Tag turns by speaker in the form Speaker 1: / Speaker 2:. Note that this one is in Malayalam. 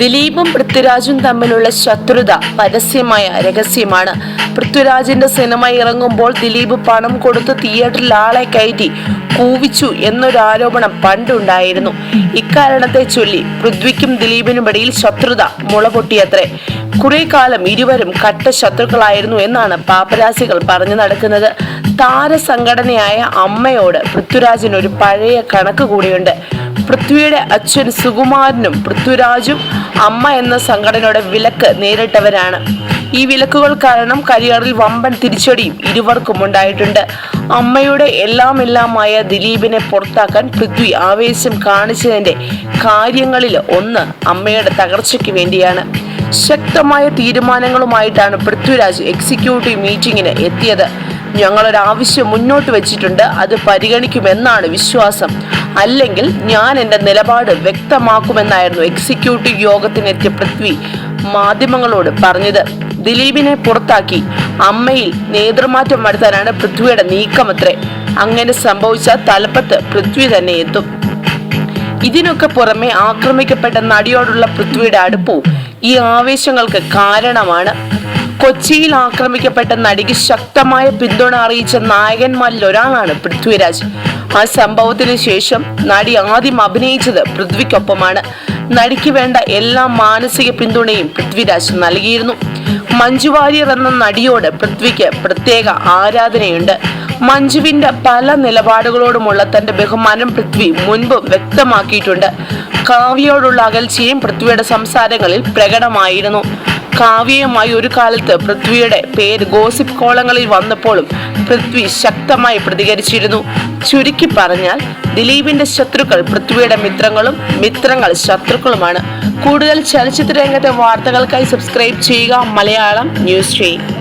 Speaker 1: ദിലീപും പൃഥ്വിരാജും തമ്മിലുള്ള ശത്രുത പരസ്യമായ രഹസ്യമാണ്. പൃഥ്വിരാജിന്റെ സിനിമ ഇറങ്ങുമ്പോൾ ദിലീപ് പണം കൊടുത്ത് തിയേറ്ററിൽ ആളെ കയറ്റി കൂവിച്ചു എന്നൊരു ആരോപണം പണ്ടുണ്ടായിരുന്നു. ഇക്കാരണത്തെ ചൊല്ലി പൃഥ്വിക്കും ദിലീപിനും ഇടയിൽ ശത്രുത മുളപൊട്ടിയത്രേ. കുറെ കാലം ഇരുവരും കട്ട ശത്രുക്കളായിരുന്നു എന്നാണ് പാപ്പരാസികൾ പറഞ്ഞു നടക്കുന്നത്. താരസംഘടനയായ അമ്മയോട് പൃഥ്വിരാജിന് ഒരു പഴയ കണക്ക് കൂടിയുണ്ട്. പൃഥ്വിയുടെ അച്ഛൻ സുകുമാരനും പൃഥ്വിരാജും അമ്മ എന്ന സംഘടനയുടെ വിലക്ക് നേരിട്ടവരാണ്. ഈ വിലക്കുകൾ കാരണം കരിയറിൽ വമ്പൻ തിരിച്ചടിയും ഇരുവർക്കും ഉണ്ടായിട്ടുണ്ട്. അമ്മയുടെ എല്ലാം എല്ലാമായ ദിലീപിനെ പുറത്താക്കാൻ പൃഥ്വി ആവേശം കാണിച്ചതിന്റെ കാര്യങ്ങളിൽ ഒന്ന് അമ്മയുടെ തകർച്ചയ്ക്ക് വേണ്ടിയാണ്. ശക്തമായ തീരുമാനങ്ങളുമായിട്ടാണ് പൃഥ്വിരാജ് എക്സിക്യൂട്ടീവ് മീറ്റിംഗിന് എത്തിയത്. ഞങ്ങളൊരാവശ്യം മുന്നോട്ട് വെച്ചിട്ടുണ്ട്. അത് പരിഗണിക്കുമെന്നാണ് വിശ്വാസം. അല്ലെങ്കിൽ ഞാൻ എന്റെ നിലപാട് വ്യക്തമാക്കുമെന്നായിരുന്നു എക്സിക്യൂട്ടീവ് യോഗത്തിനെത്തിയ പൃഥ്വി മാധ്യമങ്ങളോട് പറഞ്ഞത്. ദിലീപിനെ പുറത്താക്കി അമ്മയിൽ നേതൃമാറ്റം വരുത്താനാണ് പൃഥ്വിയുടെ നീക്കമത്രേ. അങ്ങനെ സംഭവിച്ച തലപ്പത്ത് പൃഥ്വി തന്നെ എത്തും. ഇതിനൊക്കെ പുറമെ ആക്രമിക്കപ്പെട്ട നടിയോടുള്ള പൃഥ്വിയുടെ അടുപ്പവും ഈ ആവേശങ്ങൾക്ക് കാരണമാണ്. കൊച്ചിയിൽ ആക്രമിക്കപ്പെട്ട നടിക്ക് ശക്തമായ പിന്തുണ അറിയിച്ച നായകന്മാരിൽ ഒരാളാണ് പൃഥ്വിരാജ്. ആ സംഭവത്തിന് ശേഷം നടി ആദ്യം അഭിനയിച്ചത് പൃഥ്വിക്കൊപ്പമാണ്. നടിക്ക് വേണ്ട എല്ലാ മാനസിക പിന്തുണയും പൃഥ്വിരാജ് നൽകിയിരുന്നു. മഞ്ജു വാര്യർ എന്ന നടിയോട് പൃഥ്വിക്ക് പ്രത്യേക ആരാധനയുണ്ട്. മഞ്ജുവിന്റെ പല നിലപാടുകളോടുമുള്ള തന്റെ ബഹുമാനം പൃഥ്വി മുൻപ് വ്യക്തമാക്കിയിട്ടുണ്ട്. കാവ്യയോടുള്ള അകൽച്ചയും പൃഥ്വിയുടെ സംസാരങ്ങളിൽ പ്രകടമായിരുന്നു. കാവ്യയുമായി ഒരു കാലത്ത് പൃഥ്വിയുടെ പേര് ഗോസിപ്പ് കോളങ്ങളിൽ വന്നപ്പോഴും പൃഥ്വി ശക്തമായി പ്രതികരിച്ചിരുന്നു. ചുരുക്കി പറഞ്ഞാൽ ദിലീപിന്റെ ശത്രുക്കൾ പൃഥ്വിയുടെ മിത്രങ്ങളും മിത്രങ്ങൾ ശത്രുക്കളുമാണ്. കൂടുതൽ ചലച്ചിത്ര രംഗത്തെ വാർത്തകൾക്കായി സബ്സ്ക്രൈബ് ചെയ്യുക മലയാളം ന്യൂസ് ചെയ്യും